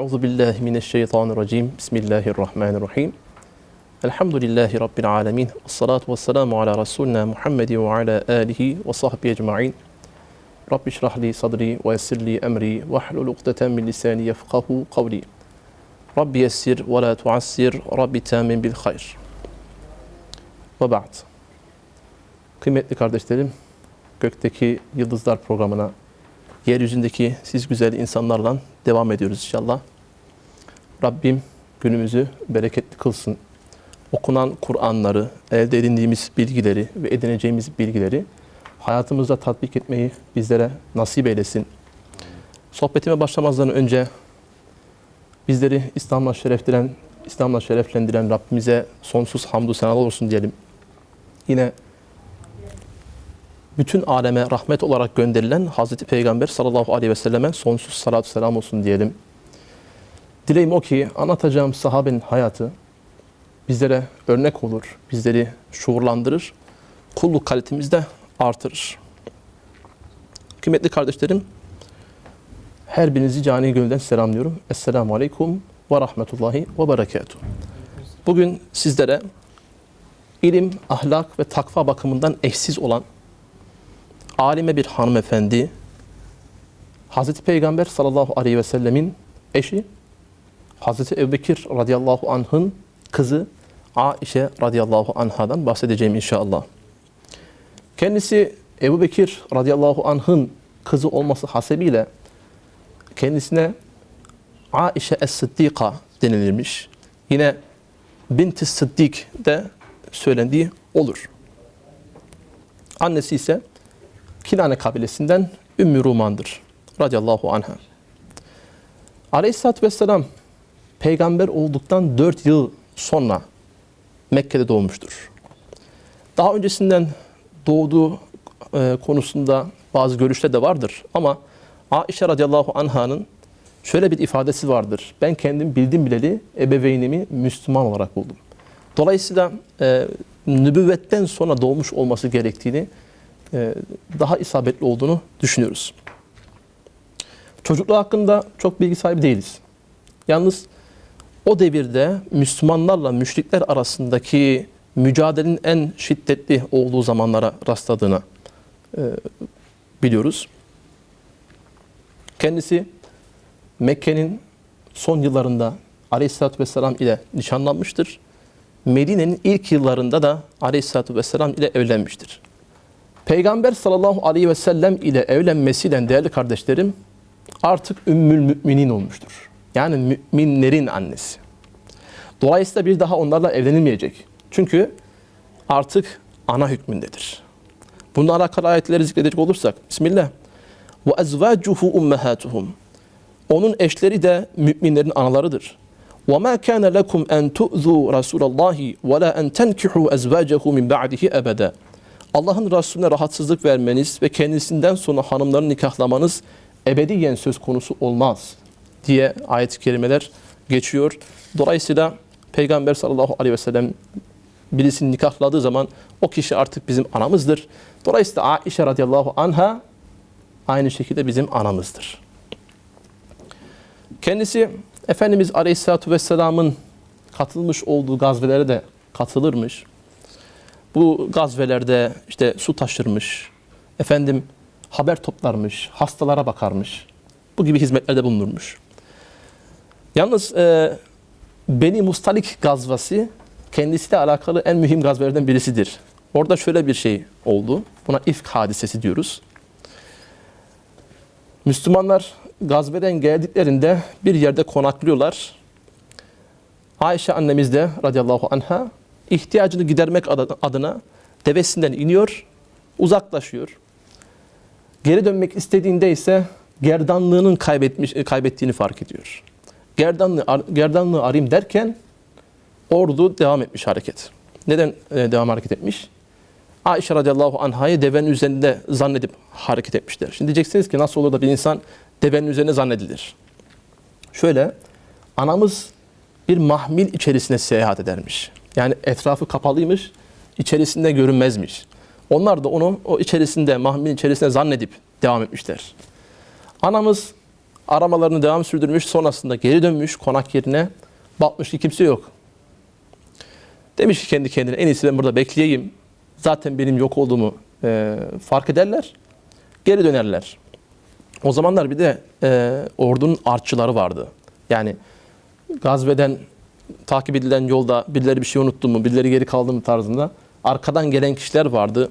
Euzu billahi mineşşeytanirracim. Bismillahirrahmanirrahim. Elhamdülillahi rabbil alamin. Essalatu vesselamu ala rasulina Muhammedin ve ala alihi ve sahbihi ecmaîn. Rabbi şrah li sadri ve yessir li emri ve hlul ukdeten min lisani yefkahu kavli. Rabbi yessir ve la tuassir. Rabbi temin bil hayr. Ve ba'd. Kıymetli kardeşlerim, Gökteki Yıldızlar programına yeryüzündeki siz güzel insanlarla devam ediyoruz inşallah. Rabbim günümüzü bereketli kılsın. Okunan Kur'anları, elde edindiğimiz bilgileri ve edineceğimiz bilgileri hayatımızda tatbik etmeyi bizlere nasip eylesin. Sohbetime başlamazdan önce bizleri İslam'la şereflendiren, İslam'la şereflendiren Rabbimize sonsuz hamdü senalar olsun diyelim. Yine bütün aleme rahmet olarak gönderilen Hazreti Peygamber sallallahu aleyhi ve selleme sonsuz salatu selam olsun diyelim. Dileğim o ki anlatacağım sahabenin hayatı bizlere örnek olur, bizleri şuurlandırır, kulluk kalitemizi de artırır. Kıymetli kardeşlerim, her birinizi cani gönülden selamlıyorum. Esselamu Aleyküm ve Rahmetullahi ve Berekatuhu. Bugün sizlere ilim, ahlak ve takva bakımından eşsiz olan alime bir hanımefendi, Hazreti Peygamber sallallahu aleyhi ve sellemin eşi, Hazreti Ebubekir radıyallahu anh'ın kızı Aişe radıyallahu anhadan bahsedeceğim inşallah. Kendisi Ebu Bekir radıyallahu anh'ın kızı olması hasebiyle kendisine Aişe Es-Sıddika denilirmiş. Yine Binti Sıddik de söylendiği olur. Annesi ise Kinane kabilesinden Ümmü Ruman'dır. Radiyallahu anha. Aleyhisselatü Vesselam peygamber olduktan 4 yıl sonra Mekke'de doğmuştur. Daha öncesinden doğduğu e, konusunda bazı görüşler de vardır ama Aişe radıyallahu anh'ın şöyle bir ifadesi vardır. Ben kendim bildim bileli ebeveynimi Müslüman olarak buldum. Dolayısıyla e, nübüvvetten sonra doğmuş olması gerektiğini daha isabetli olduğunu düşünüyoruz. Çocukluğu hakkında çok bilgi sahibi değiliz. Yalnız o devirde Müslümanlarla müşrikler arasındaki mücadelenin en şiddetli olduğu zamanlara rastladığını e, biliyoruz. Kendisi Mekke'nin son yıllarında Aleyhisselatü Vesselam ile nişanlanmıştır. Medine'nin ilk yıllarında da Aleyhisselatü Vesselam ile evlenmiştir. Peygamber sallallahu aleyhi ve sellem ile evlenmesiyle değerli kardeşlerim artık ümmül müminin olmuştur. Yani müminlerin annesi. Dolayısıyla bir daha onlarla evlenilmeyecek. Çünkü artık ana hükmündedir. Bununla alakalı ayetleri zikredecek olursak Bismillah. Ve ezvacuhu ummahatuhum. Onun eşleri de müminlerin analarıdır. Ve ma kana lekum en tu'zu Rasulallahi ve la en tenkihu ezvacehu min ba'dihi ebeda. Allah'ın Resulüne rahatsızlık vermeniz ve kendisinden sonra hanımlarını nikahlamanız ebediyen söz konusu olmaz diye ayet-i kerimeler geçiyor. Dolayısıyla Peygamber sallallahu aleyhi ve sellem birisini nikahladığı zaman o kişi artık bizim anamızdır. Dolayısıyla Aişe radıyallahu anha aynı şekilde bizim anamızdır. Kendisi Efendimiz aleyhissalatu vesselamın katılmış olduğu gazvelere de katılırmış. Bu gazvelerde işte su taşırmış, efendim haber toplarmış, hastalara bakarmış. Bu gibi hizmetlerde bulunurmuş. Yalnız e, Beni Mustalik gazvası kendisiyle alakalı en mühim gazvelerden birisidir. Orada şöyle bir şey oldu. Buna ifk hadisesi diyoruz. Müslümanlar gazveden geldiklerinde bir yerde konaklıyorlar. Ayşe annemiz de radıyallahu anha ihtiyacını gidermek adına devesinden iniyor, uzaklaşıyor. Geri dönmek istediğinde ise gerdanlığının kaybetmiş, kaybettiğini fark ediyor. Gerdanlığı, gerdanlığı arayayım derken ordu devam etmiş hareket. Neden e, devam hareket etmiş? Ayşe radıyallahu anhayı devenin üzerinde zannedip hareket etmişler. Şimdi diyeceksiniz ki nasıl olur da bir insan devenin üzerine zannedilir? Şöyle, anamız bir mahmil içerisine seyahat edermiş. Yani etrafı kapalıymış, içerisinde görünmezmiş. Onlar da onu o içerisinde, mahmin içerisinde zannedip devam etmişler. Anamız Aramalarını devam sürdürmüş. Sonrasında geri dönmüş konak yerine. Bakmış ki kimse yok. Demiş ki kendi kendine en iyisi ben burada bekleyeyim. Zaten benim yok olduğumu e, fark ederler. Geri dönerler. O zamanlar bir de e, ordunun artçıları vardı. Yani gazveden takip edilen yolda birileri bir şey unuttu mu, birileri geri kaldı mı tarzında arkadan gelen kişiler vardı.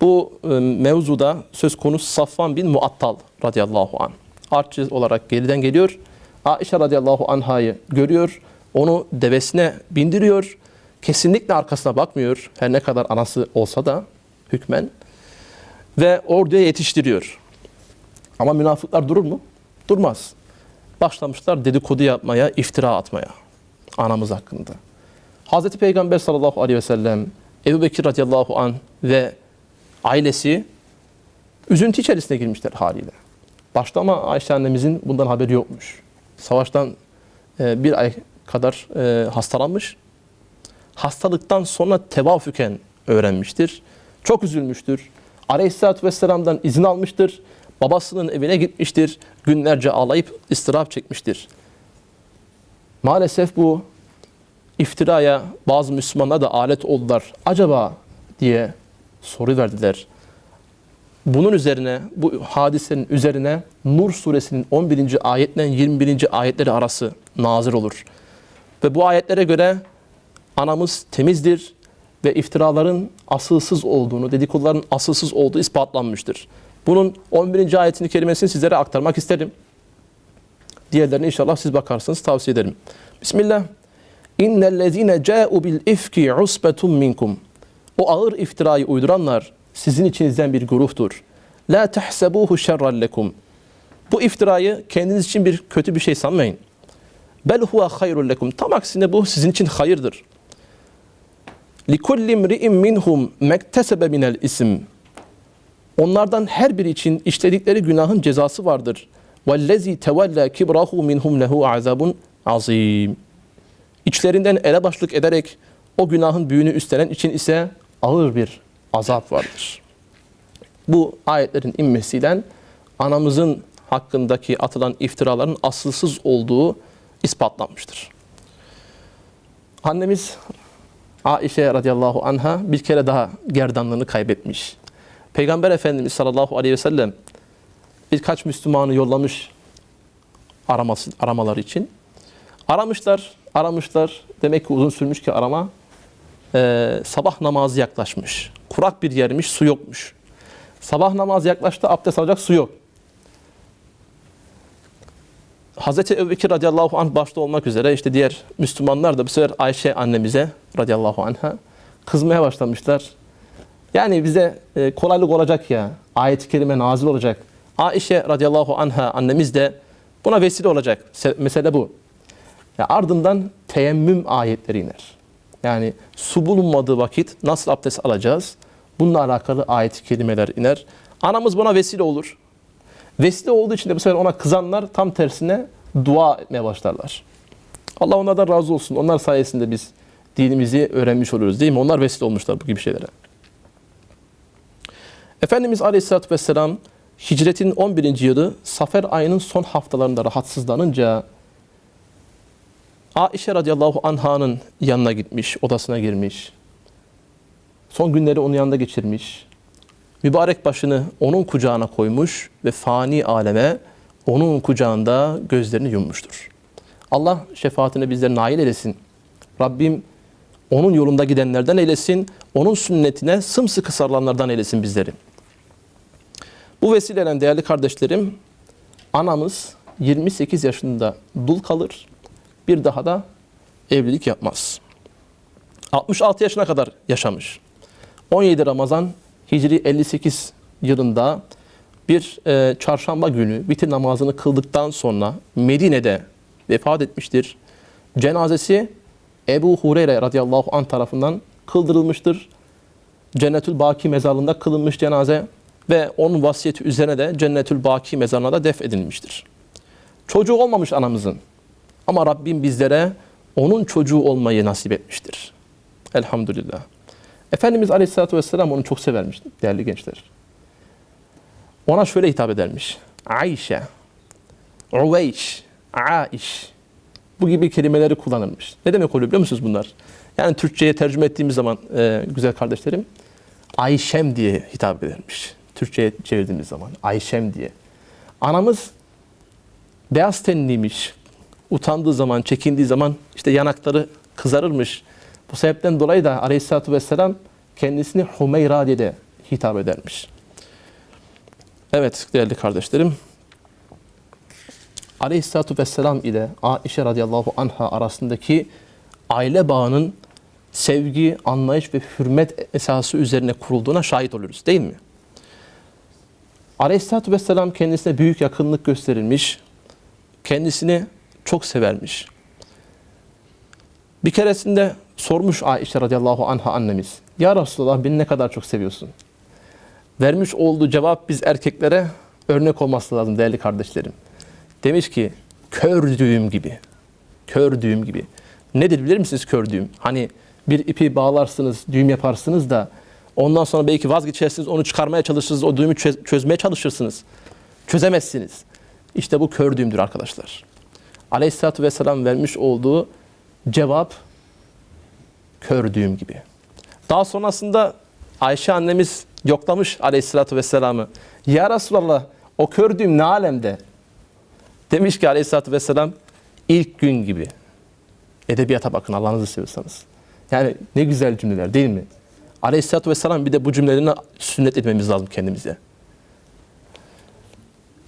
Bu e, mevzuda söz konusu Safvan bin Muattal radıyallahu an. Artçı olarak geriden geliyor. Aişe radıyallahu anhayı görüyor. Onu devesine bindiriyor. Kesinlikle arkasına bakmıyor. Her ne kadar anası olsa da hükmen. Ve orduya yetiştiriyor. Ama münafıklar durur mu? Durmaz. Başlamışlar dedikodu yapmaya, iftira atmaya anamız hakkında. Hazreti Peygamber sallallahu aleyhi ve sellem, Ebu Bekir radıyallahu an ve ailesi üzüntü içerisine girmişler haliyle. Başta ama Ayşe annemizin bundan haberi yokmuş. Savaştan e, bir ay kadar e, hastalanmış. Hastalıktan sonra tevafüken öğrenmiştir. Çok üzülmüştür. Aleyhisselatü Vesselam'dan izin almıştır. Babasının evine gitmiştir. Günlerce ağlayıp ıstırap çekmiştir. Maalesef bu iftiraya bazı Müslümanlar da alet oldular. Acaba diye soru verdiler. Bunun üzerine, bu hadisenin üzerine Nur suresinin 11. ayetle 21. ayetleri arası nazır olur. Ve bu ayetlere göre anamız temizdir ve iftiraların asılsız olduğunu, dedikoduların asılsız olduğu ispatlanmıştır. Bunun 11. ayetini kerimesini sizlere aktarmak isterim. Diğerlerine inşallah siz bakarsınız tavsiye ederim. Bismillah. İnnellezine ca'u bil ifki usbetun minkum. O ağır iftirayı uyduranlar sizin içinizden bir gruptur. La tahsebuhu şerran lekum. Bu iftirayı kendiniz için bir kötü bir şey sanmayın. Bel huve hayrun lekum. Tam aksine bu sizin için hayırdır. Likulli imri'in minhum mektesebe minel isim. Onlardan her biri için işledikleri günahın cezası vardır. وَالَّذ۪ي تَوَلَّا كِبْرَهُ مِنْهُمْ لَهُ عَذَابٌ azim. İçlerinden ele başlık ederek o günahın büyüğünü üstlenen için ise ağır bir azap vardır. Bu ayetlerin inmesiyle anamızın hakkındaki atılan iftiraların asılsız olduğu ispatlanmıştır. Annemiz Aişe radıyallahu anha bir kere daha gerdanlığını kaybetmiş. Peygamber Efendimiz sallallahu aleyhi ve sellem birkaç Müslümanı yollamış araması, aramaları için. Aramışlar, aramışlar. Demek ki uzun sürmüş ki arama. Ee, sabah namazı yaklaşmış. Kurak bir yermiş, su yokmuş. Sabah namazı yaklaştı, abdest alacak su yok. Hazreti Ebubekir radıyallahu anh başta olmak üzere işte diğer Müslümanlar da bu sefer Ayşe annemize radıyallahu anha kızmaya başlamışlar. Yani bize e, kolaylık olacak ya, ayet-i kerime nazil olacak. Ayşe radıyallahu anha annemiz de buna vesile olacak. Se- Mesele bu. Ya ardından teyemmüm ayetleri iner. Yani su bulunmadığı vakit nasıl abdest alacağız? Bununla alakalı ayet-i kerimeler iner. Anamız buna vesile olur. Vesile olduğu için de bu sefer ona kızanlar tam tersine dua etmeye başlarlar. Allah onlardan razı olsun. Onlar sayesinde biz dinimizi öğrenmiş oluyoruz değil mi? Onlar vesile olmuşlar bu gibi şeylere. Efendimiz Aleyhisselatü Vesselam hicretin 11. yılı Safer ayının son haftalarında rahatsızlanınca Aişe radıyallahu anh'ın yanına gitmiş, odasına girmiş. Son günleri onun yanında geçirmiş. Mübarek başını onun kucağına koymuş ve fani aleme onun kucağında gözlerini yummuştur. Allah şefaatine bizleri nail eylesin. Rabbim onun yolunda gidenlerden eylesin. Onun sünnetine sımsıkı sarılanlardan eylesin bizleri. Bu vesileyle değerli kardeşlerim, anamız 28 yaşında dul kalır. Bir daha da evlilik yapmaz. 66 yaşına kadar yaşamış. 17 Ramazan Hicri 58 yılında bir e, çarşamba günü vitir namazını kıldıktan sonra Medine'de vefat etmiştir. Cenazesi Ebu Hureyre radıyallahu anh tarafından kıldırılmıştır. Cennetül Baki mezarlığında kılınmış cenaze ve onun vasiyeti üzerine de Cennetül Baki mezarına da def edilmiştir. Çocuğu olmamış anamızın ama Rabbim bizlere onun çocuğu olmayı nasip etmiştir. Elhamdülillah. Efendimiz Aleyhisselatü Vesselam onu çok severmiş değerli gençler. Ona şöyle hitap edermiş. Ayşe, Uveyş, Aiş. Bu gibi kelimeleri kullanılmış. Ne demek oluyor biliyor musunuz bunlar? Yani Türkçe'ye tercüme ettiğimiz zaman e, güzel kardeşlerim Ayşem diye hitap edermiş. Türkçe'ye çevirdiğimiz zaman Ayşem diye. Anamız beyaz tenliymiş. Utandığı zaman, çekindiği zaman işte yanakları kızarırmış. Bu sebepten dolayı da Aleyhisselatü Vesselam kendisini Hümeyra diye de hitap edermiş. Evet değerli kardeşlerim. Aleyhisselatü Vesselam ile Aişe radıyallahu anha arasındaki aile bağının sevgi, anlayış ve hürmet esası üzerine kurulduğuna şahit oluyoruz değil mi? Aleyhisselatü Vesselam kendisine büyük yakınlık gösterilmiş, kendisini çok severmiş. Bir keresinde sormuş Aişe radıyallahu anha annemiz, Ya Resulallah beni ne kadar çok seviyorsun? Vermiş olduğu cevap biz erkeklere örnek olması lazım değerli kardeşlerim. Demiş ki kör düğüm gibi. Kör düğüm gibi. Nedir bilir misiniz kör düğüm? Hani bir ipi bağlarsınız, düğüm yaparsınız da ondan sonra belki vazgeçersiniz, onu çıkarmaya çalışırsınız, o düğümü çöz- çözmeye çalışırsınız. Çözemezsiniz. İşte bu kör düğümdür arkadaşlar. Aleyhisselatü Vesselam vermiş olduğu cevap kör düğüm gibi. Daha sonrasında Ayşe annemiz yoklamış Aleyhisselatü Vesselam'ı. Ya Resulallah o kör düğüm ne alemde? Demiş ki Aleyhisselatü Vesselam ilk gün gibi. Edebiyata bakın Allah'ınızı seviyorsanız. Yani ne güzel cümleler değil mi? Aleyhisselatü Vesselam bir de bu cümlelerini sünnet etmemiz lazım kendimize.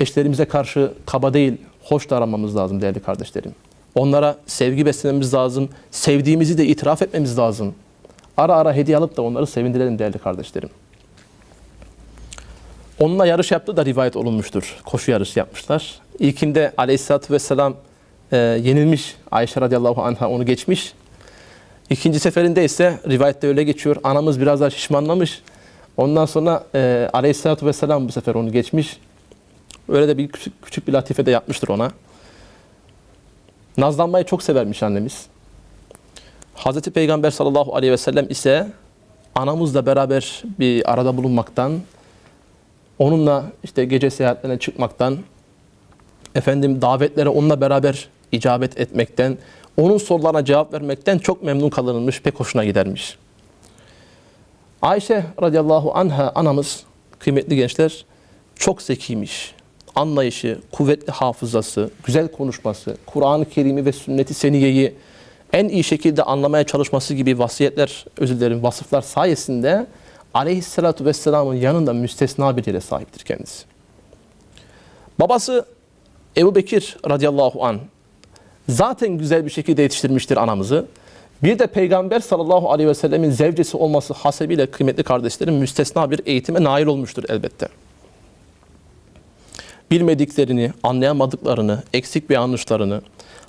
Eşlerimize karşı kaba değil, hoş davranmamız lazım değerli kardeşlerim. Onlara sevgi beslememiz lazım. Sevdiğimizi de itiraf etmemiz lazım. Ara ara hediye alıp da onları sevindirelim değerli kardeşlerim. Onunla yarış yaptığı da rivayet olunmuştur. Koşu yarışı yapmışlar. İlkinde aleyhissalatü vesselam e, yenilmiş. Ayşe radıyallahu anha onu geçmiş. İkinci seferinde ise rivayette öyle geçiyor. Anamız biraz daha şişmanlamış. Ondan sonra e, aleyhissalatü vesselam bu sefer onu geçmiş. Öyle de bir küçük, küçük bir latife de yapmıştır ona. Nazlanmayı çok severmiş annemiz. Hazreti Peygamber sallallahu aleyhi ve sellem ise anamızla beraber bir arada bulunmaktan, onunla işte gece seyahatlerine çıkmaktan, efendim davetlere onunla beraber icabet etmekten, onun sorularına cevap vermekten çok memnun kalınmış, pek hoşuna gidermiş. Ayşe radıyallahu anha anamız, kıymetli gençler, çok zekiymiş. Anlayışı, kuvvetli hafızası, güzel konuşması, Kur'an-ı Kerim'i ve sünnet-i seniyeyi en iyi şekilde anlamaya çalışması gibi vasiyetler, özür dilerim, vasıflar sayesinde aleyhissalatu vesselamın yanında müstesna bir yere sahiptir kendisi. Babası Ebu Bekir radıyallahu an zaten güzel bir şekilde yetiştirmiştir anamızı. Bir de Peygamber sallallahu aleyhi ve sellemin zevcesi olması hasebiyle kıymetli kardeşlerim müstesna bir eğitime nail olmuştur elbette. Bilmediklerini, anlayamadıklarını, eksik bir yanlışlarını,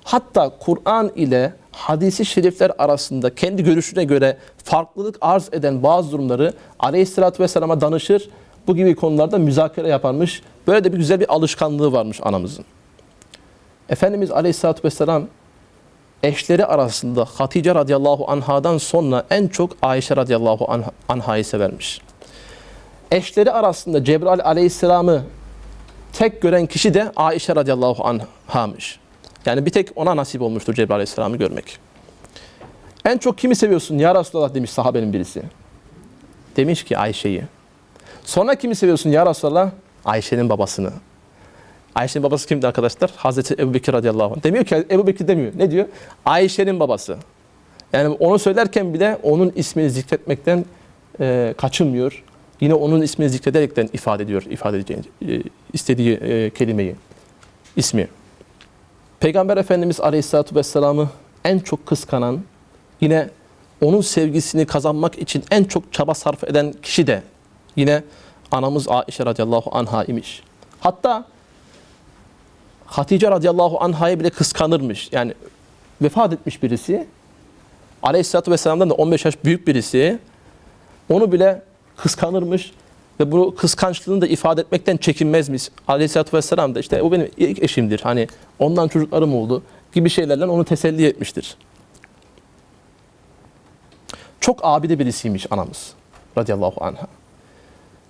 hatta Kur'an ile hadisi şerifler arasında kendi görüşüne göre farklılık arz eden bazı durumları aleyhissalatü vesselama danışır, bu gibi konularda müzakere yaparmış. Böyle de bir güzel bir alışkanlığı varmış anamızın. Efendimiz aleyhissalatü vesselam eşleri arasında Hatice radıyallahu anhadan sonra en çok Ayşe radıyallahu anh- anhayı severmiş. Eşleri arasında Cebrail aleyhisselamı tek gören kişi de Ayşe radıyallahu anhamış. Yani bir tek ona nasip olmuştur Cebrail aleyhisselamı görmek. En çok kimi seviyorsun ya Resulallah demiş sahabenin birisi. Demiş ki Ayşe'yi. Sonra kimi seviyorsun ya Resulallah? Ayşe'nin babasını. Ayşe'nin babası kimdi arkadaşlar? Hazreti Ebu Bekir radıyallahu anh. Demiyor ki Ebu Bekir demiyor. Ne diyor? Ayşe'nin babası. Yani onu söylerken bile onun ismini zikretmekten e, kaçınmıyor. Yine onun ismini zikrederekten ifade ediyor, ifade edeceğini, e, istediği e, kelimeyi, ismi. Peygamber Efendimiz Aleyhisselatü Vesselam'ı en çok kıskanan, yine onun sevgisini kazanmak için en çok çaba sarf eden kişi de yine anamız Aişe radıyallahu anha imiş. Hatta Hatice radıyallahu anha'ya bile kıskanırmış. Yani vefat etmiş birisi. Aleyhisselatü Vesselam'dan da 15 yaş büyük birisi. Onu bile kıskanırmış. Ve bu kıskançlığını da ifade etmekten çekinmezmiş. Aleyhisselatü Vesselam da işte o benim ilk eşimdir. Hani ondan çocuklarım oldu gibi şeylerle onu teselli etmiştir. Çok abide birisiymiş anamız radıyallahu anha.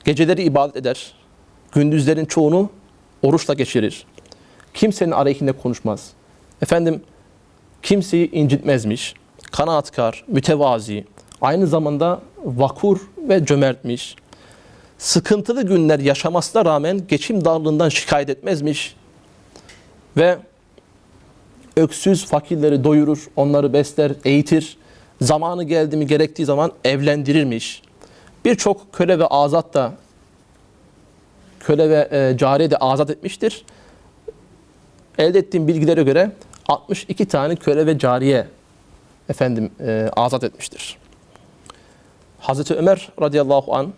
Geceleri ibadet eder. Gündüzlerin çoğunu oruçla geçirir. Kimsenin aleyhinde konuşmaz. Efendim kimseyi incitmezmiş. Kanaatkar, mütevazi, aynı zamanda vakur ve cömertmiş. Sıkıntılı günler yaşamasına rağmen geçim darlığından şikayet etmezmiş. Ve öksüz fakirleri doyurur, onları besler, eğitir. Zamanı geldi mi gerektiği zaman evlendirirmiş. Birçok köle ve azat da köle ve e, cariye de azat etmiştir. Elde ettiğim bilgilere göre 62 tane köle ve cariye efendim e, azat etmiştir. Hazreti Ömer radıyallahu an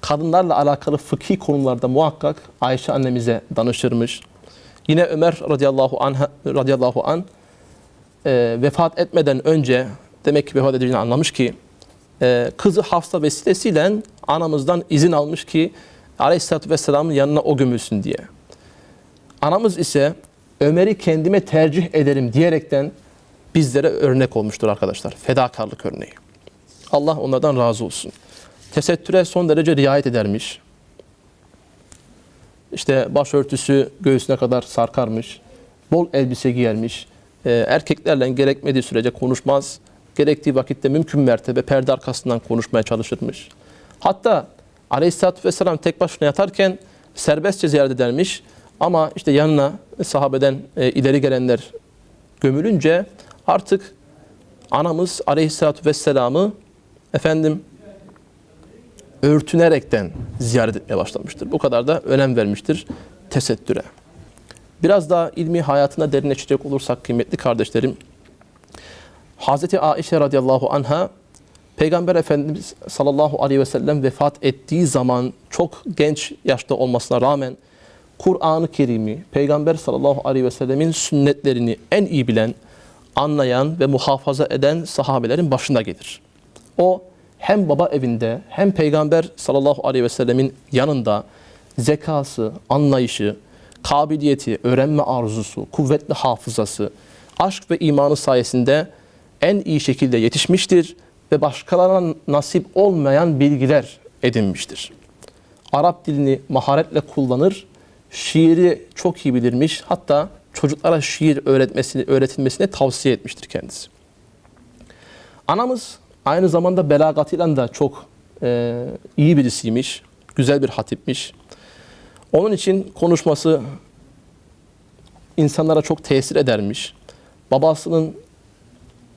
kadınlarla alakalı fıkhi konularda muhakkak Ayşe annemize danışırmış. Yine Ömer radıyallahu an radıyallahu an e, vefat etmeden önce demek ki vefat edeceğini anlamış ki e, kızı Hafsa vesilesiyle anamızdan izin almış ki Aleyhisselatü Vesselam'ın yanına o gömülsün diye. Anamız ise Ömer'i kendime tercih ederim diyerekten bizlere örnek olmuştur arkadaşlar. Fedakarlık örneği. Allah onlardan razı olsun. Tesettüre son derece riayet edermiş. İşte başörtüsü göğsüne kadar sarkarmış. Bol elbise giyermiş. Ee, erkeklerle gerekmediği sürece konuşmaz. Gerektiği vakitte mümkün mertebe perde arkasından konuşmaya çalışırmış. Hatta Aleyhisselatü Vesselam tek başına yatarken serbestçe ziyaret edermiş. Ama işte yanına sahabeden e, ileri gelenler gömülünce artık anamız Aleyhisselatü Vesselam'ı efendim örtünerekten ziyaret etmeye başlamıştır. Bu kadar da önem vermiştir tesettüre. Biraz daha ilmi hayatına derinleşecek olursak kıymetli kardeşlerim, Hazreti Aişe radıyallahu anha Peygamber Efendimiz sallallahu aleyhi ve sellem vefat ettiği zaman çok genç yaşta olmasına rağmen Kur'an-ı Kerim'i, Peygamber sallallahu aleyhi ve sellemin sünnetlerini en iyi bilen, anlayan ve muhafaza eden sahabelerin başında gelir. O hem baba evinde hem Peygamber sallallahu aleyhi ve sellemin yanında zekası, anlayışı, kabiliyeti, öğrenme arzusu, kuvvetli hafızası, aşk ve imanı sayesinde en iyi şekilde yetişmiştir ve başkalarına nasip olmayan bilgiler edinmiştir. Arap dilini maharetle kullanır, şiiri çok iyi bilirmiş. Hatta çocuklara şiir öğretmesini, öğretilmesini tavsiye etmiştir kendisi. Anamız aynı zamanda belagatıyla da çok e, iyi birisiymiş. Güzel bir hatipmiş. Onun için konuşması insanlara çok tesir edermiş. Babasının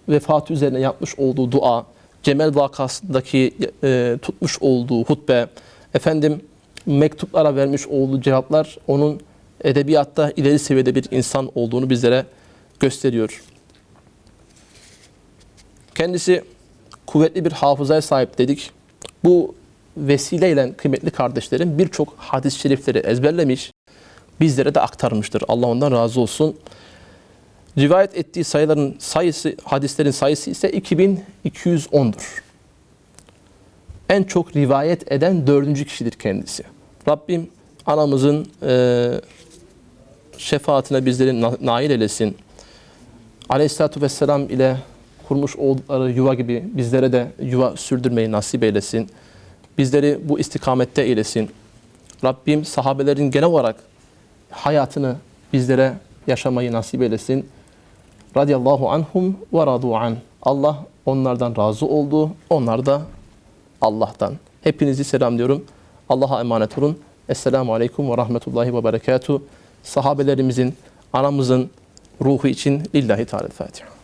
vefatı üzerine yapmış olduğu dua, Cemel vakasındaki e, tutmuş olduğu hutbe, efendim mektuplara vermiş olduğu cevaplar onun edebiyatta ileri seviyede bir insan olduğunu bizlere gösteriyor. Kendisi kuvvetli bir hafızaya sahip dedik. Bu vesileyle kıymetli kardeşlerim birçok hadis-i şerifleri ezberlemiş, bizlere de aktarmıştır. Allah ondan razı olsun. Rivayet ettiği sayıların sayısı, hadislerin sayısı ise 2210'dur. En çok rivayet eden dördüncü kişidir kendisi. Rabbim anamızın e, şefaatine bizleri na- nail eylesin. Aleyhisselatü Vesselam ile kurmuş oldukları yuva gibi bizlere de yuva sürdürmeyi nasip eylesin. Bizleri bu istikamette eylesin. Rabbim sahabelerin genel olarak hayatını bizlere yaşamayı nasip eylesin. Radiyallahu anhum ve radu an. Allah onlardan razı oldu. Onlar da Allah'tan. Hepinizi selamlıyorum. Allah'a emanet olun. Esselamu Aleyküm ve Rahmetullahi ve Berekatuhu. Sahabelerimizin, anamızın ruhu için lillahi Teala Fatiha.